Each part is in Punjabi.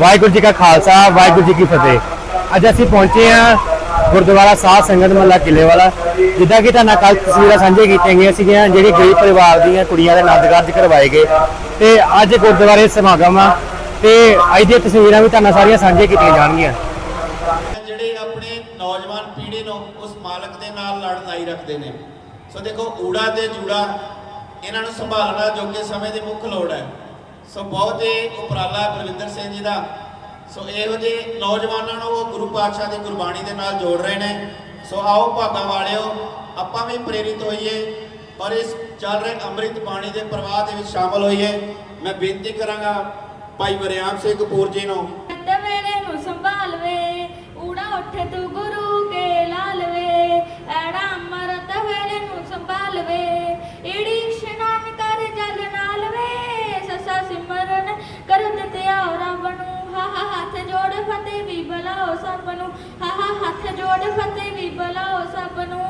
ਵਾਹਿਗੁਰੂ ਜੀ ਕਾ ਖਾਲਸਾ ਵਾਹਿਗੁਰੂ ਜੀ ਕੀ ਫਤਿਹ। ਅੱਜ ਅਸੀਂ ਪਹੁੰਚੇ ਹਾਂ ਗੁਰਦੁਆਰਾ ਸਾਧ ਸੰਗਤ ਮਹੱਲਾ ਕਿਲੇ ਵਾਲਾ, ਜਿੱਦਾਂ ਕਿ ਤੁਹਾਨੂੰ ਕੱਲ ਤਸਵੀਰਾਂ ਸਾਂਝੇ ਕੀਤੀਆਂ ਗਈਆਂ ਸੀਗੀਆਂ, ਜਿਹੜੀ ਗਰੀਬ ਪਰਿਵਾਰ ਦੀਆਂ ਕੁੜੀਆਂ ਦੇ ਆਨੰਦ ਕਾਰਜ ਕਰਵਾਏ ਗਏ। ਤੇ ਅੱਜ ਗੁਰਦੁਆਰੇ ਸਮਾਗਮ ਆ, ਤੇ ਅੱਜ ਦੀਆਂ ਤਸਵੀਰਾਂ ਵੀ ਤੁਹਾਨੂੰ ਸਾਰੀਆਂ ਸਾਂਝੇ ਕੀਤੀਆਂ ਜਾਣਗੀਆਂ। ਜਿਹੜੇ ਆਪਣੇ ਨੌਜਵਾਨ ਪੀੜ੍ਹੀ ਨੂੰ ਉਸ ਮਾਲਕ ਦੇ ਨਾਲ ਲੜ ਰੱਖਦੇ ਨੇ। ਸੋ ਦੇਖੋ, ਊੜਾ ਤੇ ਜੂੜਾ, ਇਹਨਾਂ ਨੂੰ ਸੰਭਾਲਣਾ ਜੋ ਕਿ ਸਮੇਂ ਦੀ ਮੁੱਖ ਲੋੜ ਹੈ। ਸੋ ਬਹੁਤ ਹੀ ਉਪਰਾਲਾ ਬਲਵਿੰਦਰ ਸਿੰਘ ਜੀ ਦਾ। ਸੋ ਇਹੋ ਜਿਹੇ ਨੌਜਵਾਨਾਂ ਨੂੰ ਉਹ ਗੁਰੂ ਪਾਤਸ਼ਾਹ ਦੀ ਗੁਰਬਾਣੀ ਦੇ ਨਾਲ ਜੋੜ ਰਹੇ ਨੇ। ਸੋ ਆਓ ਭਾਗਾਂ ਵਾਲਿਓ, ਆਪਾਂ ਵੀ ਪ੍ਰੇਰਿਤ ਹੋਈਏ ਔਰ ਇਸ ਚੱਲ ਰਹੇ ਅੰਮ੍ਰਿਤ ਬਾਣੀ ਦੇ ਪ੍ਰਵਾਹ ਦੇ ਵਿੱਚ ਸ਼ਾਮਲ ਹੋਈਏ। ਮੈਂ ਬੇਨਤੀ ਕਰਾਂਗਾ ਭਾਈ ਵਰਿਆਮ ਸਿੰਘ ਕਪੂਰ ਜੀ ਨੂੰ। ਮੇਰੇ ਨੂੰ ਸੰਭਾਲਵੇ ਊੜਾ ਉੱਠ ਤੂੰ ਹੱਥ ਫਤਿਹ ਵੀ ਬਲਾਓ ਸਭ ਨੂੰ।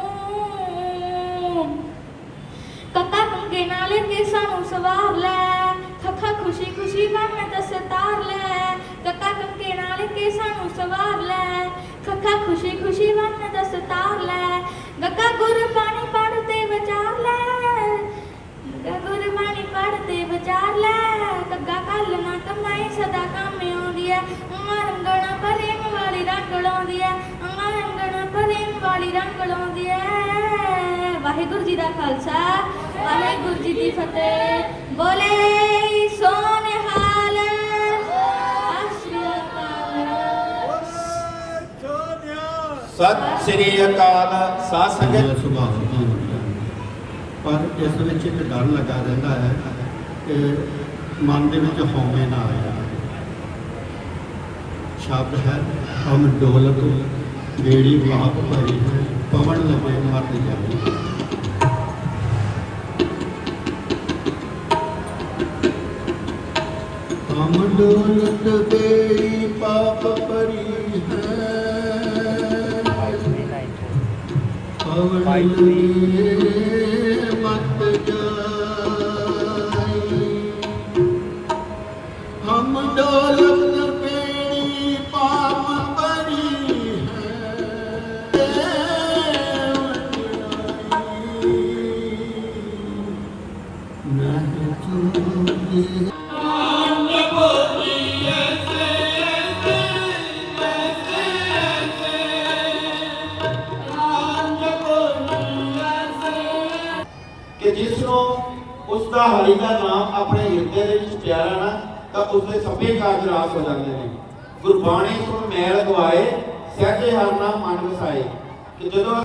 ਕੱਕਾ ਕੰਗੇ ਨਾਲ ਕੇ ਸਾਨੂੰ ਸਵਾਰ ਲੈ। ਖੱਖਾ ਖੁਸ਼ੀ ਖੁਸ਼ੀ ਮਨ ਦਸਤਾਰ ਲੈ। ਕੱਕਾ ਕੰਗੇ ਨਾਲ ਕੇ ਸਾਨੂੰ ਸਵਾਰ ਲੈ। ਖੱਖਾ ਖੁਸ਼ੀ ਖੁਸ਼ੀ ਬਣ ਦਸਤਾਰ ਲੈ। ਗੱਗਾ ਗੁਰਬਾਣੀ ਪੜ੍ਹਦੇ ਵਿਚਾਰ ਲੈ। ਗੱਗਾ ਗੁਰਬਾਣੀ ਪੜ੍ਹਦੇ ਵਿਚਾਰ ਲੈ। ਗੱਗਾ ਕੱਲ ਨਾ ਕਮਾਈ ਸਦਾ ਕੰਮ ਆਉਂਦੀ ਐ। ਰੰਗਣਾ ਪ੍ਰੇਮ ਵਾਲੀ ਰੰਗ ਲਾਉਂਦੀ ਐ। ਵਾਹਿਗੁਰੂ ਜੀ ਦਾ ਖਾਲਸਾ। ਵਾਹਿਗੁਰੂ ਜੀ ਦੀ ਫਤਿਹ। ਬੋਲੇ ਸੋਨਿਹਾਲ। ਸਤਿ ਸ੍ਰੀ ਅਕਾਲ। ਸਾਧ ਸੰਗਤ। ਸੁਭਾਅ ਹੈ। ਪਰ ਇਸ ਵਿੱਚ ਇੱਕ ਡਰ ਲੱਗਾ ਰਹਿੰਦਾ ਹੈ ਕਿ ਮਨ ਦੇ ਵਿੱਚ ਹਉਮੈ ਨਾ ਆ ਜਾਵੇ ਸ਼ਬਦ ਹੈ ਹਮ ਡੋਲਕ ਬੇੜੀ ਬਾਪ ਭਰੀ ਹੈ ਪਵਨ ਲਗੇ ਮਰ ਜਾਵੇ ਹਮ ਡੋਲਕ ਬੇੜੀ ਪਾਪ ਭਰੀ ਹੈ। ਪਵਨ ਲਗੇ ਮਤ ਜਾਈ ਕਿ ਜਿਸ ਨੂੰ ਉਸ ਦਾ ਹਰੀ ਦਾ ਨਾਮ ਆਪਣੇ ਹਿਰਦੇ ਦੇ ਵਿੱਚ ਪਿਆਰਾ ਨਾ ਤਾਂ ਉਸ ਦੇ ਸਭੇ ਕਾਰਜ ਰਾਸ ਹੋ ਜਾਂਦੇ ਨੇ। ਗੁਰਬਾਣੀ ਸੁਣ ਮੈਲ ਗਵਾਏ, ਸਹਿਜੇ ਹਰ ਨਾਮ ਮਨ ਵਸਾਏ। ਕਿ ਜਦੋਂ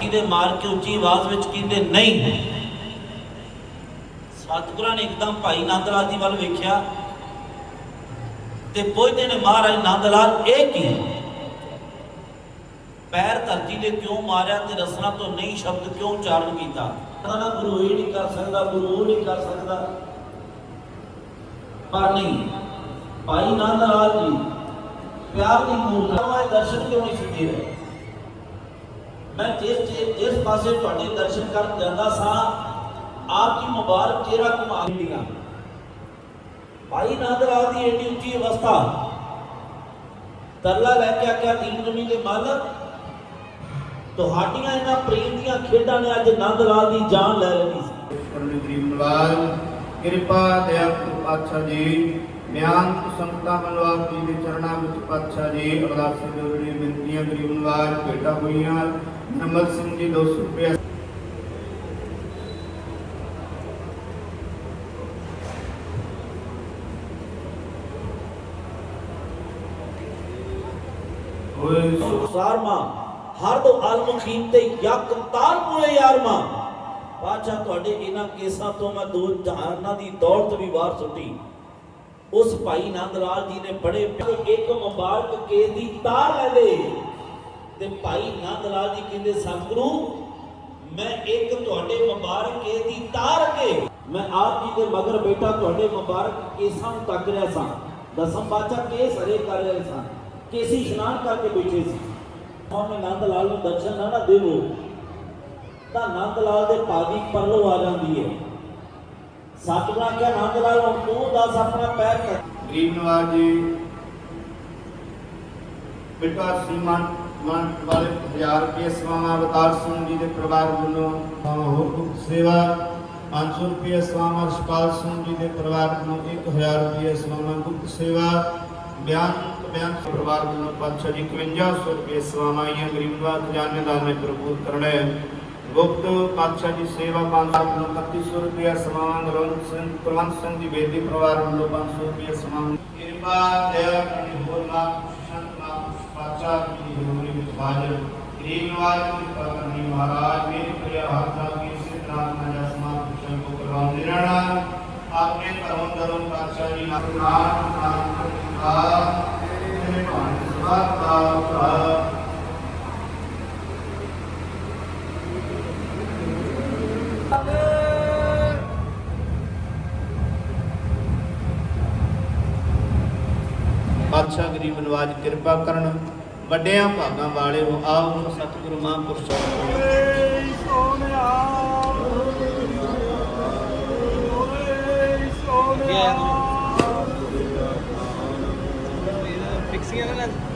ਕਿਤੇ ਮਾਰ ਕੇ ਉੱਚੀ ਆਵਾਜ਼ ਵਿੱਚ ਕਹਿੰਦੇ ਨਹੀਂ। ਸਤਿਗੁਰਾਂ ਨੇ ਇੱਕਦਮ ਭਾਈ ਨੰਦਲਾਲ ਜੀ ਵੱਲ ਵੇਖਿਆ ਤੇ ਪੁੱਛਦੇ ਨੇ ਮਹਾਰਾਜ ਨੰਦ ਲਾਲ ਇਹ ਕੀ ਪੈਰ ਧਰਤੀ ਤੇ ਕਿਉਂ ਮਾਰਿਆ ਤੇ ਰਸਨਾ ਤੋਂ ਨਹੀਂ ਸ਼ਬਦ ਕਿਉਂ ਉਚਾਰਨ ਕੀਤਾ? ਕਹਿੰਦਾ ਗੁਰੂ ਇਹ ਨਹੀਂ ਕਰ ਸਕਦਾ, ਗੁਰੂ ਉਹ ਨਹੀਂ ਕਰ ਸਕਦਾ। ਪਰ ਨਹੀਂ, ਭਾਈ ਨੰਦ ਜੀ, ਪਿਆਰ ਦੀ ਮੂਰਤ ਹੈ। ਦਰਸ਼ਨ ਕਿਉਂ ਨਹੀਂ ਸਿੱਧੇ ਰਹੇ? ਮੈਂ ਜਿਸ ਜਿਸ- ਪਾਸੇ ਤੁਹਾਡੇ ਦਰਸ਼ਨ ਕਰਨ ਜਾਂਦਾ ਸਾਂ, ਆਪ ਜੀ ਮੁਬਾਰਕ ਚਿਹਰਾ ਘੁਮਾ ਦਿੰਦੀਆਂ ਭਾਈ ਨੰਦ ਦੀ ਏਡੀ ਉੱਚੀ ਅਵਸਥਾ, ਤਰਲਾ ਲੈ ਕੇ ਆਖਿਆ ਦੀਨ ਦੁਨੀ ਦੇ ਮਾਲਕ ਤੁਹਾਡੀਆਂ ਇਹਨਾਂ ਪ੍ਰੇਮ ਦੀਆਂ ਖੇਡਾਂ ਨੇ ਅੱਜ ਨੰਦ ਲਾਲ ਦੀ ਜਾਨ ਲੈ ਲੈਣੀ ਸੀ। ਪਰਮ ਗਰੀਬ ਨਵਾਜ ਕਿਰਪਾ ਦਇਆ ਪਾਤਸ਼ਾਹ ਜੀ ਬਿਆਨ ਸੰਤਾਂ ਆਪ ਜੀ ਦੇ ਚਰਨਾਂ ਵਿੱਚ ਪਾਤਸ਼ਾਹ ਜੀ ਅਰਦਾਸ ਜੋੜੀ ਬੇਨਤੀਆਂ ਗਰੀਬ ਨਵਾਜ ਭੇਟਾ ਹੋਈਆਂ ਨਮਲ ਸਿੰਘ ਜੀ 200 ਰੁਪਏ ਹੋਏ ਸੋ ਸਾਰਮਾ ਹਰ ਦੋ ਆਲਮ ਖੀਮ ਤੇ ਯਕ ਤਾਲ ਮੂਲੇ ਯਾਰਮਾ ਬਾਦਸ਼ਾਹ, ਤੁਹਾਡੇ ਇਹਨਾਂ ਕੇਸਾਂ ਤੋਂ ਮੈਂ ਦੋ ਜਹਾਨਾਂ ਦੀ ਦੌਲਤ ਵੀ ਵਾਰ ਸੁੱਟੀ। ਉਸ ਭਾਈ ਨੰਦ ਲਾਲ ਜੀ ਨੇ ਬੜੇ ਇੱਕ ਮੁਬਾਰਕ ਕੇਸ ਦੀ ਤਾਰ ਲੈ ਦੇ ਤੇ ਭਾਈ ਨੰਦ ਲਾਲ ਜੀ ਕਹਿੰਦੇ, ਸਤਿਗੁਰੂ, ਮੈਂ ਇੱਕ ਤੁਹਾਡੇ ਮੁਬਾਰਕ ਕੇ ਦੀ ਤਾਰ ਕੇ ਮੈਂ ਆਪ ਜੀ ਦੇ ਮਗਰ ਬੇਟਾ ਤੁਹਾਡੇ ਮੁਬਾਰਕ ਕੇਸਾਂ ਨੂੰ ਤੱਕ ਰਿਹਾ ਸਾਂ। ਦਸਮ ਬਾਦਸ਼ਾਹ ਕੇਸ ਹਰੇ ਕਰ ਰਹੇ ਸਾਂ। ਕੇਸੀ ਇਸ਼ਨਾਨ ਕਰਕੇ ਬੈਠੇ ਸੀ। ਹੁਣ ਨੰਦ ਲਾਲ ਨੂੰ ਦਰਸ਼ਨ ਨਾ ਨਾ ਦੇਵੋ, ਤਾਂ ਨੰਦ ਲਾਲ ਦੇ ਭਾਗੀ ਪਰਲੋ ਆ ਜਾਂਦੀ ਹੈ। ਸਤਿਗੁਰਾਂ ਕਿਹਾ ਨੰਦ ਲਾਲ, ਹੁਣ ਤੂੰ ਦੱਸ ਆਪਣਾ ਪੈਰ ਕਰ ਗਰੀਬ ਨਵਾਜ ਜੀ, ਬਿਟਾ ਸੀਮਨ ਮਨ ਵਾਲੇ ਹਜ਼ਾਰ ਰੁਪਏ ਸਵਾਮਾ ਅਵਤਾਰ ਸਿੰਘ ਜੀ ਦੇ ਪਰਿਵਾਰ ਵੱਲੋਂ ਹੋਰ ਗੁਪਤ ਸੇਵਾ 500 ਰੁਪਏ ਸਵਾਮਾ ਰਸ਼ਪਾਲ ਸਿੰਘ ਜੀ ਦੇ ਪਰਿਵਾਰ ਵੱਲੋਂ 1000 ਰੁਪਏ ਸਵਾਮਾ ਗੁਪਤ ਸੇਵਾ, ਬਿਆਨ ਬਿਆਨ ਪਰਿਵਾਰ ਵੱਲੋਂ ਪਾਤਸ਼ਾਹ ਜੀ 5100 ਰੁਪਏ ਸਵਾਮਾ ਆਈਆਂ। ਗਰੀਬ ਨਵਾਜ ਖਜ਼ਾਨੇ ਦਾ ਮੈਂ ਪ੍ਰਭੂਤ ਕਰਨਾ ਹੈ ਗੁਪਤ ਪਾਤਸ਼ਾਹ ਦੀ ਸੇਵਾ 500 ਵੱਲੋਂ 3100 ਰੁਪਏ ਸਮਾਨ ਗੁਰਵੰਤ ਸਿੰਘ ਕੁਲਵੰਤ ਸਿੰਘ ਦੀ ਬੇਦੀ ਪਰਿਵਾਰ ਵੱਲੋਂ 500 ਰੁਪਏ ਸਮਾਨ ਕਿਰਪਾ, ਦਇਆ ਕਰਨੀ ਹੋਰ ਨਾ ਸੰਤ ਨਾ ਪਾਤਸ਼ਾਹ ਦੀ ਹਜ਼ੂਰੀ ਵਿੱਚ ਹਾਜ਼ਰ ਗਰੀਬ ਨਵਾਜ ਕਿਰਪਾ ਕਰਨੀ ਮਹਾਰਾਜ। ਮੇਰੇ ਪ੍ਰਿਆ ਹਾਥਾ ਕੀ ਸਿਧਾਂ ਨਾ ਜਸਮਾ ਪੁੱਛਣ ਕੋ ਕਰਵਾਉਂਦੇ ਰਹਿਣਾ। ਆਪਣੇ ਧਰਮ ਧਰਮ ਪਾਤਸ਼ਾਹ ਜੀ ਨਾਲ ਨਾਮ ਬਾਦਸ਼ਾਹ ਗਰੀਬ ਨਵਾਜ ਕਿਰਪਾ ਕਰਨ ਵੱਡਿਆਂ ਭਾਗਾਂ ਵਾਲੇ ਹੋ ਆਓ ਸਤਿਗੁਰੂ ਮਹਾਂਪੁਰਸ਼ নিয়ে না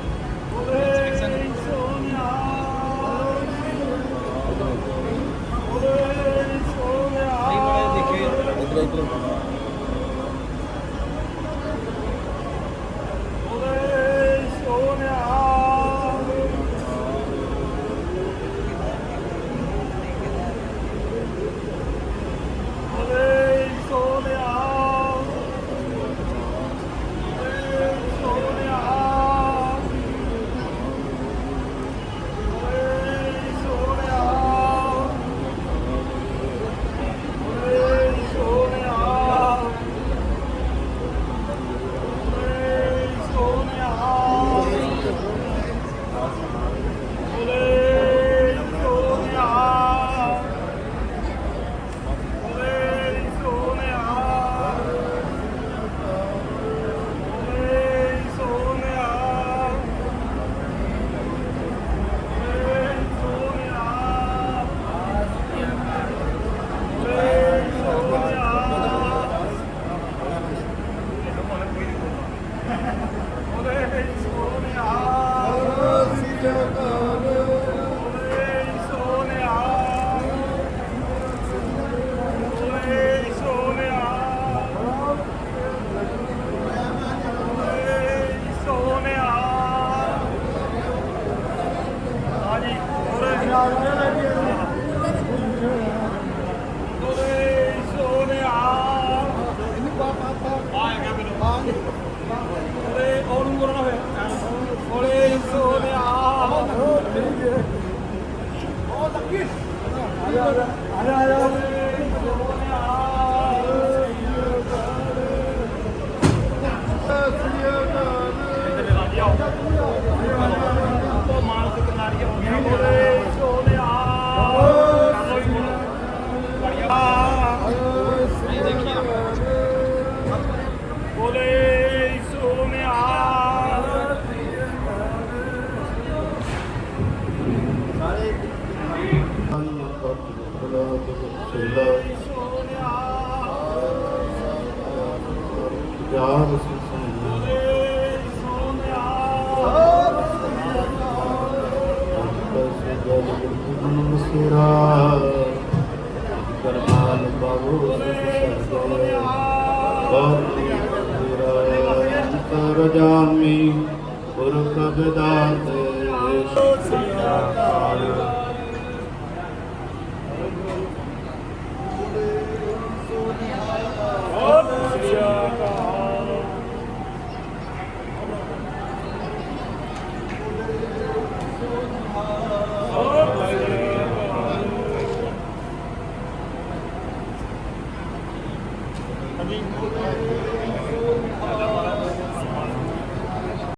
Ahora, ahora, ahora. ਸਿਰਾ